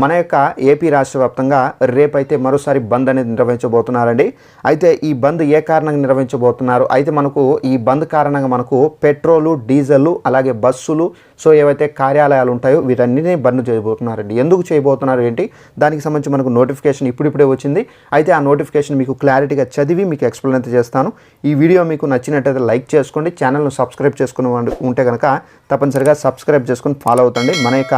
మన యొక్క ఏపీ రాష్ట్ర వ్యాప్తంగా రేపైతే మరోసారి బంద్ అనేది నిర్వహించబోతున్నారండి. అయితే ఈ బంద్ ఏ కారణంగా నిర్వహించబోతున్నారు? అయితే మనకు ఈ బంద్ కారణంగా మనకు పెట్రోలు డీజిల్ అలాగే బస్సులు సో ఏవైతే కార్యాలయాలు ఉంటాయో వీటన్నిటిని బంద్ చేయబోతున్నారండి. ఎందుకు చేయబోతున్నారు ఏంటి? దానికి సంబంధించి మనకు నోటిఫికేషన్ ఇప్పుడిప్పుడే వచ్చింది. అయితే ఆ నోటిఫికేషన్ మీకు క్లారిటీగా చదివి మీకు ఎక్స్ప్లెయిన్ అయితే చేస్తాను. ఈ వీడియో మీకు నచ్చినట్టయితే లైక్ చేసుకోండి. ఛానల్ను సబ్స్క్రైబ్ చేసుకుని ఉంటే కనుక తప్పనిసరిగా సబ్స్క్రైబ్ చేసుకుని ఫాలో అవుతండి. మన యొక్క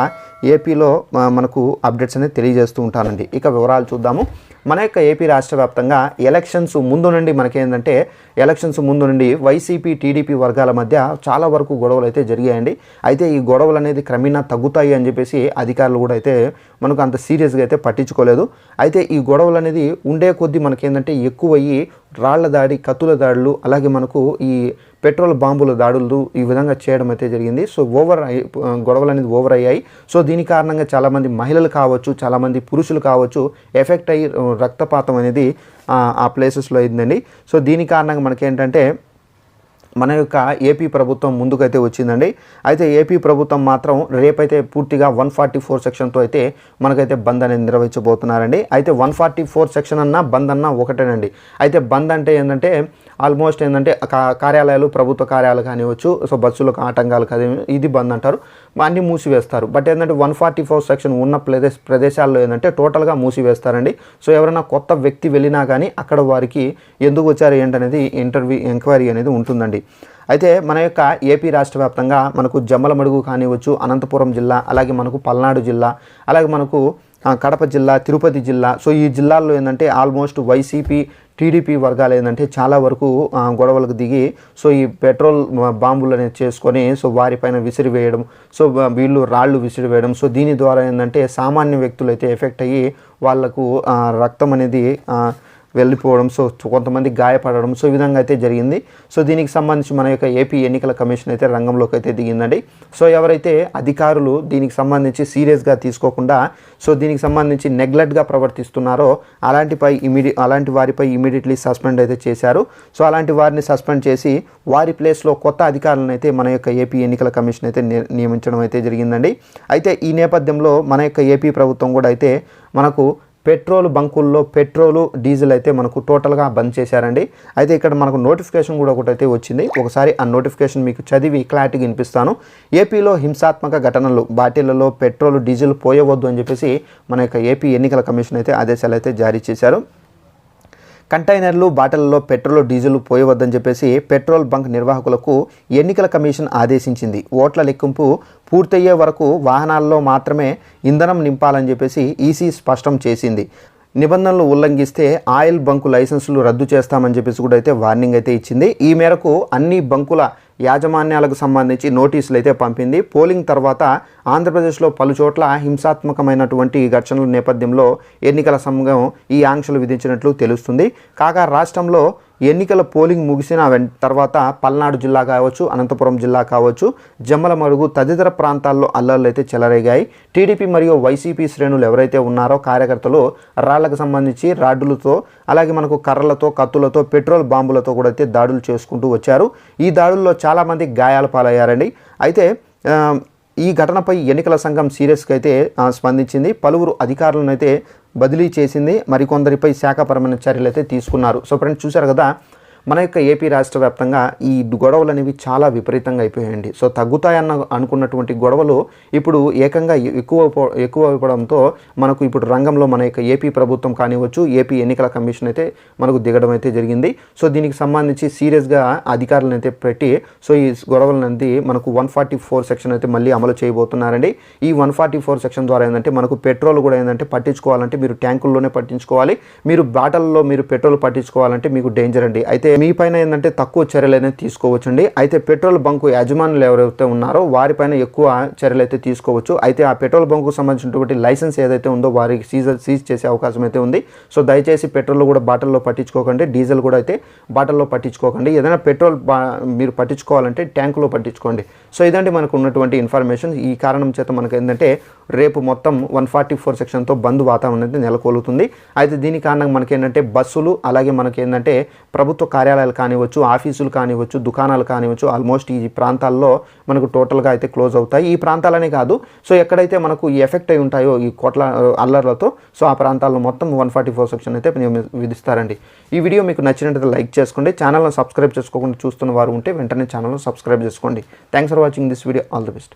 ఏపీలో మనకు అప్డేట్స్ అనేది తెలియజేస్తూ ఉంటానండి. ఇక వివరాలు చూద్దాము. మన యొక్క ఏపీ రాష్ట్ర వ్యాప్తంగా ఎలక్షన్స్ ముందు నుండి మనకేంటంటే ఎలక్షన్స్ ముందు నుండి వైసీపీ టీడీపీ వర్గాల మధ్య చాలా వరకు గొడవలు అయితే జరిగాయండి. అయితే ఈ గొడవలు అనేది క్రమేణా తగ్గుతాయి అని చెప్పేసి అధికారులు కూడా అయితే మనకు అంత సీరియస్గా అయితే పట్టించుకోలేదు. అయితే ఈ గొడవలు అనేది ఉండే కొద్దీ మనకేంటంటే ఎక్కువయ్యి రాళ్ళ దాడి కత్తుల దాడులు అలాగే మనకు ఈ పెట్రోల్ బాంబుల దాడులు ఈ విధంగా చేయడం అయితే జరిగింది. సో ఓవర్ అయ్యి- గొడవలు అనేది ఓవర్ అయ్యాయి. సో దీని కారణంగా చాలామంది మహిళలు కావచ్చు చాలామంది పురుషులు కావచ్చు ఎఫెక్ట్ అయ్యి రక్తపాతం అనేది ఆ, ఆ ప్లేసెస్లో అయిందండి. సో దీని కారణంగా మనకేంటంటే మన యొక్క ఏపీ ప్రభుత్వం ముందుకైతే వచ్చిందండి. అయితే ఏపీ ప్రభుత్వం మాత్రం రేపైతే పూర్తిగా వన్ ఫార్టీ ఫోర్ సెక్షన్తో అయితే మనకైతే బంద్ అనేది నిర్వహించబోతున్నారండి. అయితే వన్ ఫార్టీ ఫోర్ సెక్షన్ అన్నా బంద్ అన్న ఒకటేనండి. అయితే బంద్ అంటే ఏంటంటే ఆల్మోస్ట్ ఏంటంటే కార్యాలయాలు ప్రభుత్వ కార్యాలయాలు కానివచ్చు సో బస్సులకు ఆటంకాలు కానీ ఇది బంద్ అంటారు. అన్నీ మూసివేస్తారు. బట్ ఏంటంటే వన్ ఫార్టీ ఫోర్ సెక్షన్ ఉన్న ప్రదేశ ప్రదేశాల్లో ఏంటంటే టోటల్గా మూసివేస్తారండి. సో ఎవరైనా కొత్త వ్యక్తి వెళ్ళినా కానీ అక్కడ వారికి ఎందుకు వచ్చారు ఏంటనేది ఇంటర్వ్యూ ఎంక్వైరీ అనేది ఉంటుందండి. అయితే మన యొక్క ఏపీ రాష్ట్ర వ్యాప్తంగా మనకు జమ్మలమడుగు కానివచ్చు అనంతపురం జిల్లా అలాగే మనకు పల్నాడు జిల్లా అలాగే మనకు కడప జిల్లా తిరుపతి జిల్లా సో ఈ జిల్లాల్లో ఏంటంటే ఆల్మోస్ట్ వైసీపీ టీడీపీ వర్గాలు ఏంటంటే చాలా వరకు గొడవలకు దిగి సో ఈ పెట్రోల్ బాంబులు అనేది చేసుకొని సో వారిపైన విసిరివేయడం సో వీళ్ళు రాళ్ళు విసిరివేయడం సో దీని ద్వారా ఏంటంటే సామాన్య వ్యక్తులు అయితే ఎఫెక్ట్ అయ్యి వాళ్ళకు రక్తం అనేది వెళ్ళిపోవడం సో కొంతమంది గాయపడడం సో ఈ విధంగా అయితే జరిగింది. సో దీనికి సంబంధించి మన యొక్క ఏపీ ఎన్నికల కమిషన్ అయితే రంగంలోకి అయితే దిగిందండి. సో ఎవరైతే అధికారులు దీనికి సంబంధించి సీరియస్గా తీసుకోకుండా సో దీనికి సంబంధించి నెగ్లెక్ట్గా ప్రవర్తిస్తున్నారో అలాంటిపై ఇమీడియట్ అలాంటి వారిపై ఇమీడియట్లీ సస్పెండ్ అయితే చేశారు. సో అలాంటి వారిని సస్పెండ్ చేసి వారి ప్లేస్లో కొత్త అధికారులను అయితే మన యొక్క ఏపీ ఎన్నికల కమిషన్ అయితే ని- నియమించడం అయితే జరిగిందండి. అయితే ఈ నేపథ్యంలో మన యొక్క ఏపీ ప్రభుత్వం కూడా అయితే మనకు పెట్రోల్ బంకుల్లో పెట్రోలు డీజిల్ అయితే మనకు టోటల్గా బంద్ చేశారండి. అయితే ఇక్కడ మనకు నోటిఫికేషన్ కూడా ఒకటి అయితే వచ్చింది. ఒకసారి ఆ నోటిఫికేషన్ మీకు చదివి క్లారిటీగా వినిపిస్తాను. ఏపీలో హింసాత్మక ఘటనలు బాటిళ్ళలో పెట్రోల్ డీజిల్ పోయవద్దు అని చెప్పేసి మన యొక్క ఏపీ ఎన్నికల కమిషన్ అయితే ఆదేశాలు అయితే జారీ చేశారు. కంటైనర్లు బాటలలో పెట్రోల్ డీజిల్ పోయవద్దని చెప్పేసి పెట్రోల్ బంక్ నిర్వాహకులకు ఎన్నికల కమిషన్ ఆదేశించింది. ఓట్ల లెక్కింపు పూర్తయ్యే వరకు వాహనాల్లో మాత్రమే ఇంధనం నింపాలని చెప్పేసి ఈసీ స్పష్టం చేసింది. నిబంధనలు ఉల్లంఘిస్తే ఆయిల్ బంకు లైసెన్సులు రద్దు చేస్తామని చెప్పేసి కూడా అయితే వార్నింగ్ అయితే ఇచ్చింది. ఈ మేరకు అన్ని బంకుల యాజమాన్యాలకు సంబంధించి నోటీసులు అయితే పంపింది. పోలింగ్ తర్వాత ఆంధ్రప్రదేశ్లో పలు చోట్ల హింసాత్మకమైనటువంటి ఘర్షణల నేపథ్యంలో ఎన్నికల సంఘం ఈ ఆంక్షలు విధించినట్లు తెలుస్తుంది. కాగా రాష్ట్రంలో ఎన్నికల పోలింగ్ ముగిసిన తర్వాత పల్నాడు జిల్లా కావచ్చు అనంతపురం జిల్లా కావచ్చు జమ్మలమడుగు తదితర ప్రాంతాల్లో అల్లర్లు అయితే చెలరేగాయి. టీడీపీ మరియు వైసీపీ శ్రేణులు ఎవరైతే ఉన్నారో కార్యకర్తలు రాళ్ళకు సంబంధించి రాడ్డులతో అలాగే మనకు కర్రలతో కత్తులతో పెట్రోల్ బాంబులతో కూడా అయితే దాడులు చేసుకుంటూ వచ్చారు. ఈ దాడుల్లో చాలామంది గాయాల పాలయ్యారండి. అయితే ఈ ఘటనపై ఎన్నికల సంఘం సీరియస్గా అయితే స్పందించింది. పలువురు అధికారులను అయితే బదిలీ చేసింది. మరికొందరిపై శాఖపరమైన చర్యలు అయితే తీసుకున్నారు. సో ఫ్రెండ్స్ చూశారు కదా? మన యొక్క ఏపీ రాష్ట్ర వ్యాప్తంగా ఈ గొడవలు అనేవి చాలా విపరీతంగా అయిపోయాయండి. సో తగ్గుతాయన్న అనుకున్నటువంటి గొడవలు ఇప్పుడు ఏకంగా ఎక్కువ ఎక్కువ అయిపోవడంతో మనకు ఇప్పుడు రంగంలో మన యొక్క ఏపీ ప్రభుత్వం కానివచ్చు ఏపీ ఎన్నికల కమిషన్ అయితే మనకు దిగడం అయితే జరిగింది. సో దీనికి సంబంధించి సీరియస్గా అధికారులను అయితే పెట్టి సో ఈ గొడవలనేది మనకు వన్ ఫార్టీ ఫోర్ సెక్షన్ అయితే మళ్ళీ అమలు చేయబోతున్నారండి. ఈ వన్ ఫార్టీ ఫోర్ సెక్షన్ ద్వారా ఏంటంటే మనకు పెట్రోల్ కూడా ఏంటంటే పట్టించుకోవాలంటే మీరు ట్యాంకుల్లోనే పట్టించుకోవాలి. మీరు బాటల్లో మీరు పెట్రోల్ పట్టించుకోవాలంటే మీకు డేంజర్ అండి. అయితే మీ పైన ఏంటంటే తక్కువ చర్యలు అనేది తీసుకోవచ్చండి. అయితే పెట్రోల్ బంకు యజమానులు ఎవరైతే ఉన్నారో వారిపైన ఎక్కువ చర్యలు అయితే తీసుకోవచ్చు. అయితే ఆ పెట్రోల్ బంకు సంబంధించినటువంటి లైసెన్స్ ఏదైతే ఉందో వారికి సీజ్ సీజ్ చేసే అవకాశం అయితే ఉంది. సో దయచేసి పెట్రోల్ కూడా బాటిల్లో పట్టించుకోకండి. డీజిల్ కూడా అయితే బాటిల్లో పట్టించుకోకండి. ఏదైనా పెట్రోల్ మీరు పట్టించుకోవాలంటే ట్యాంకులో పట్టించుకోండి. సో ఇదంటే మనకు ఉన్నటువంటి ఇన్ఫర్మేషన్ ఈ కారణం చేత మనకు ఏంటంటే రేపు మొత్తం వన్ ఫార్టీ ఫోర్ సెక్షన్తో బంద్ వాతావరణం అయితే నెలకొలుతుంది. అయితే దీని కారణంగా మనకేంటంటే బస్సులు అలాగే మనకి ఏంటంటే ప్రభుత్వ కార్యాలయాలు కానివ్వచ్చు ఆఫీసులు కానివ్వచ్చు దుకాణాలు కానివ్వచ్చు ఆల్మోస్ట్ ఈ ప్రాంతాల్లో మనకు టోటల్గా అయితే క్లోజ్ అవుతాయి. ఈ ప్రాంతాలనే కాదు. సో ఎక్కడైతే మనకు ఈ ఎఫెక్ట్ అయి ఉంటాయో ఈ కోట్ల అల్లర్లతో సో ఆ ప్రాంతాల్లో మొత్తం వన్ ఫార్టీ ఫోర్ సెక్షన్ అయితే విధిస్తారండి. ఈ వీడియో మీకు నచ్చినట్లయితే లైక్ చేసుకోండి. ఛానల్ను సబ్స్క్రైబ్ చేసుకోకుండా చూస్తున్న వారు ఉంటే వెంటనే ఛానల్ను సబ్స్క్రైబ్ చేసుకోండి. Thanks for watching this video. All the best.